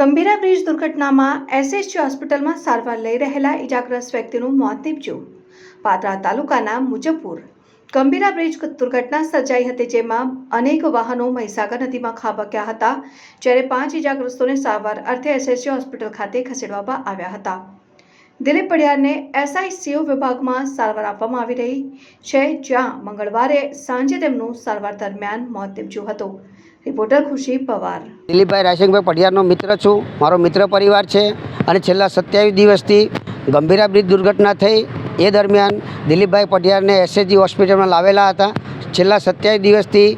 Gambhira bridge દુર્ઘટનામાં SSG હોસ્પિટલમાં સારવાર લઈ રહેલા ઇજાગ્રસ્ત વ્યક્તિનું મોત નીપજ્યું. પાદરા તાલુકાના મુજફ્ફર ગંભીરા બ્રિજ દુર્ઘટના સર્જાઈ હતી જેમાં અનેક વાહનો મહીસાગર નદીમાં ખાબક્યા હતા, જ્યારે પાંચ ઇજાગ્રસ્તોને સારવાર અર્થે એસએસજી હોસ્પિટલ ખાતે ખસેડવામાં આવ્યા હતા. દિલીપ પડિયારને એસઆઈસીયુ વિભાગમાં સારવાર આપવામાં આવી રહી છે, જ્યાં મંગળવારે સાંજે તેમનું સારવાર દરમિયાન મોત નીપજ્યું હતું. રિપોર્ટર ખુશી પવાર. દિલીપભાઈ રાયસિંગભાઈ પડિયારનો મિત્ર છું. મારો મિત્ર પરિવાર છે અને છેલ્લા સત્યાવીસ દિવસથી ગંભીરા બ્રિજ દુર્ઘટના થઈ. એ દરમિયાન દિલીપભાઈ પડિયારને એસએચજી હોસ્પિટલમાં લાવેલા હતા. છેલ્લા સત્યાવીસ દિવસથી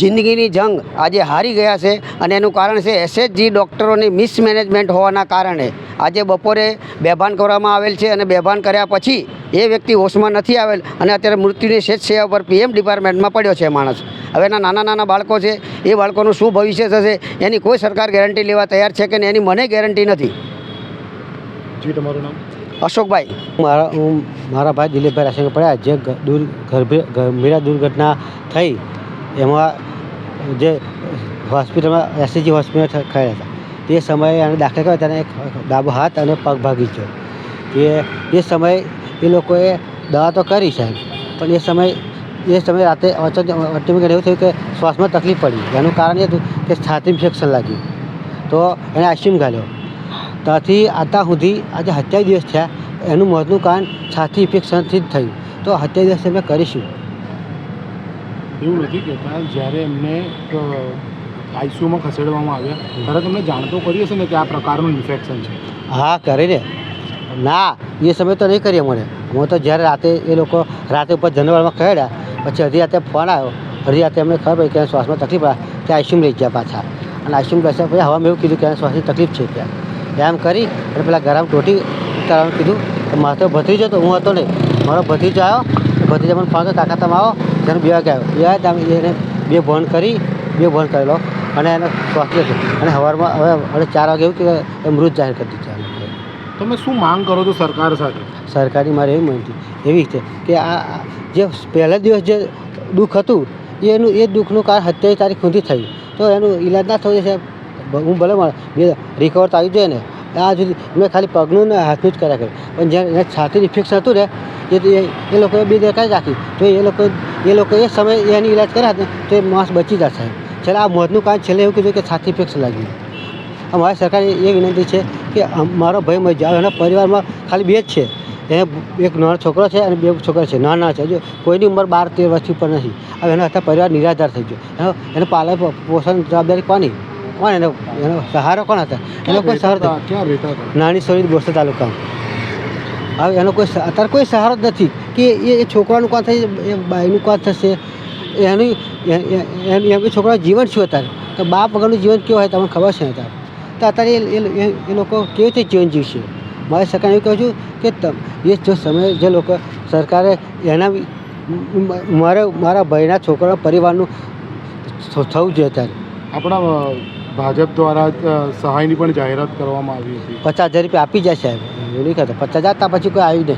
જિંદગીની જંગ આજે હારી ગયા છે અને એનું કારણ છે એસએચજી ડૉક્ટરોની મિસમેનેજમેન્ટ હોવાના કારણે. આજે બપોરે બેભાન કરવામાં આવેલ છે અને બેભાન કર્યા પછી એ વ્યક્તિ હોશમાં નથી આવેલ અને અત્યારે મૃત્યુની શેષ સેવા પર પીએમ ડિપાર્ટમેન્ટમાં પડ્યો છે માણસ. હવે એના નાના નાના બાળકો છે એ બાળકોનું શું ભવિષ્ય થશે એની કોઈ સરકાર ગેરંટી લેવા તૈયાર છે કે નહીં એની મને ગેરંટી નથી. જી તમારું નામ? અશોકભાઈ. મારા હું મારા ભાઈ દિલીપભાઈ રાશંકર પડ્યા જે દુર ગંભીરા દુર્ઘટના થઈ એમાં જે હોસ્પિટલમાં એસસીજી હોસ્પિટલ થયા હતા. તે સમયે એને દાખલ કર્યો તેને ડાબો હાથ અને પગ ભાગી ગયો. એ એ સમયે એ લોકોએ દવા તો કરી સાહેબ, પણ એ સમયે એ સમયે રાતે અચાનક એવું થયું કે શ્વાસમાં તકલીફ પડી. એનું કારણ એ હતું કે છાતી ઇન્ફેક્શન લાગ્યું. તો એણે આઈસ્યુમ ઘાલ્યો ત્યાંથી આતા સુધી આજે સત્યાવીસ દિવસ થયા. એનું મોતનું કારણ છાતી ઇન્ફેક્શનથી જ થયું. તો સત્યાવીસ દિવસ અમે કરીશું. એવું નથી કહેતા, જ્યારે એમને આઈસીયુમાં ખસેડવામાં આવ્યા. ત્યારે તમને જાણતો કરી હશે ને કે આ પ્રકારનું ઇન્ફેક્શન છે. હા કરીને ના. એ સમય તો નહીં કરીએ મને. હું તો જ્યારે રાતે એ લોકો રાતે ઉપર જનરલમાં ખડ્યા પછી અઢી રાતે ફોન આવ્યો. અઢી રાતે અમને ખબર પડી કે શ્વાસમાં તકલીફ આવે ત્યાં આઈસીયુમ લઈ ગયા પાછા. અને આઈસીયુમ બેસ્યા પછી હવામાં એવું કીધું કે શ્વાસની તકલીફ છે ત્યાં. એમ કરી, અને પેલા ગરમ ટોટી ઉતારવાનું કીધું તો મારો ભત્રીજો તો હું હતો નહીં. મારો ભત્રીજો આવ્યો ભત્રીજા મને ફોન કાકા, તમે આવો. ત્યારે બે વાગે આવ્યો. બે તમે એને બે ભણ કરી, બે ભણ કરેલો. અને એને સ્વાસ્થ્ય અને સવારમાં હવે હવે ચાર વાગે એવું કે એ મૃત જાહેર કરી દીધું. તમે શું માંગ કરો છો સરકાર સાથે? સરકારી મારે એવી માહિતી. એવી છે કે આ જે પહેલા દિવસ જે દુઃખ હતું એનું એ દુઃખનું કારણ સત્યાવીસ તારીખ સુધી થયું. તો એનું ઈલાજ ના થયું છે હું ભલે મારે રિકવર તો આવી જોઈએ ને. આ સુધી મેં ખાલી પગનું ને હાથનું જ કર્યા કર્યું પણ જ્યારે એને છાતી ઇન્ફેક્શન હતું ને એ એ લોકોએ બે દેખાઈ રાખી. તો એ લોકો એ લોકો એ સમયે એની ઈલાજ કર્યા હતા તો એ માણસ બચી જશે છેલ્લે આ મોતનું કારણ છેલ્લે એવું કીધું કે છાતી ઇન્ફેક્શન લાગ્યું અમારી સરકારે એ વિનંતી છે કે મારો ભાઈ મરી જાય એના પરિવારમાં ખાલી બે જ છે. એને એક નાનો છોકરો છે અને બે છોકરા છે નાના છે. જો કોઈની ઉંમર બાર તેર વર્ષથી ઉપર નથી. હવે એનો અત્યારે પરિવાર નિરાધાર થઈ ગયો. એનો એનો પાલન પોષણ જવાબદારી કોની? કોણ એનો એનો સહારો કોણ હતા? એનો કોઈ સહારો હતા? હતા? નાની સોરી બોરસદ તાલુકા હવે એનો કોઈ અત્યારે કોઈ સહારો જ નથી. કે એ એ છોકરાનું કોણ થશે? એ બાઈનું કોણ થશે? એનું એમ કે છોકરા છોકરાનું જીવન શું અત્યારે. તો બાપ વગરનું જીવન કેવું હોય તમને ખબર છે ને અત્યારે? તો અત્યારે એ- એ લોકો કેવી રીતે જીવન જીવશે? મારે સરકાર એવું કહું છું કે એ જો સમય જે લોકો સરકારે એના મારે મારા ભાઈના છોકરા પરિવારનું થવું જોઈએ અત્યારે. આપણા ભાજપ દ્વારા સહાયની પણ જાહેરાત કરવામાં આવી હતી. પચાસ હજાર રૂપિયા આપી જાય સાહેબ. એવું નહીં કહેતો. પચાસ હજાર ત્યાં પછી કોઈ આવ્યું નહીં.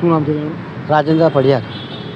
શું નામ છે રાજેન્દ્ર પડિયાર